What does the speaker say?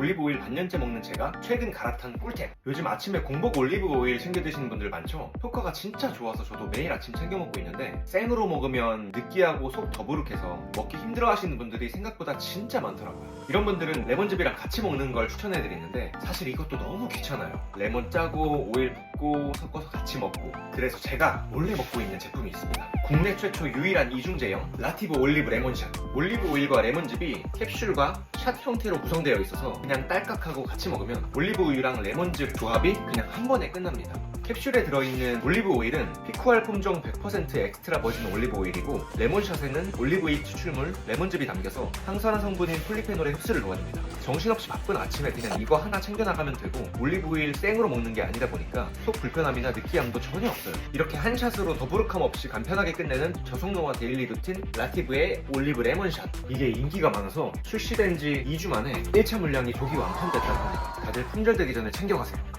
올리브 오일 반년째 먹는 제가 최근 갈아탄 꿀템. 요즘 아침에 공복 올리브 오일 챙겨 드시는 분들 많죠? 효과가 진짜 좋아서 저도 매일 아침 챙겨 먹고 있는데 생으로 먹으면 느끼하고 속 더부룩해서 먹기 힘들어 하시는 분들이 생각보다 진짜 많더라고요. 이런 분들은 레몬즙이랑 같이 먹는 걸 추천해 드리는데 사실 이것도 너무 귀찮아요. 레몬 짜고 오일 붓고 섞어서 같이 먹고. 그래서 제가 몰래 먹고 있는 제품이 있습니다. 국내 최초 유일한 이중제형 라티브 올리브 레몬샷 올리브 오일과 레몬즙이 캡슐과 샷 형태로 구성되어 있어서 그냥 딸깍하고 같이 먹으면 올리브 우유랑 레몬즙 조합이 그냥 한 번에 끝납니다 캡슐에 들어있는 올리브 오일은 피쿠알 품종 100% 엑스트라 버진 올리브 오일이고 레몬샷에는 올리브잎 추출물 레몬즙이 담겨서 항산화 성분인 폴리페놀의 흡수를 도와줍니다. 정신없이 바쁜 아침에 그냥 이거 하나 챙겨 나가면 되고 올리브 오일 생으로 먹는 게 아니다 보니까 속 불편함이나 느끼함도 전혀 없어요. 이렇게 한 샷으로 더부룩함 없이 간편하게 끝내는 저속노화 데일리 루틴 라티브의 올리브 레몬샷. 이게 인기가 많아서 출시된 지 2주 만에 1차 물량이 조기 완판됐다고 합니다. 다들 품절되기 전에 챙겨가세요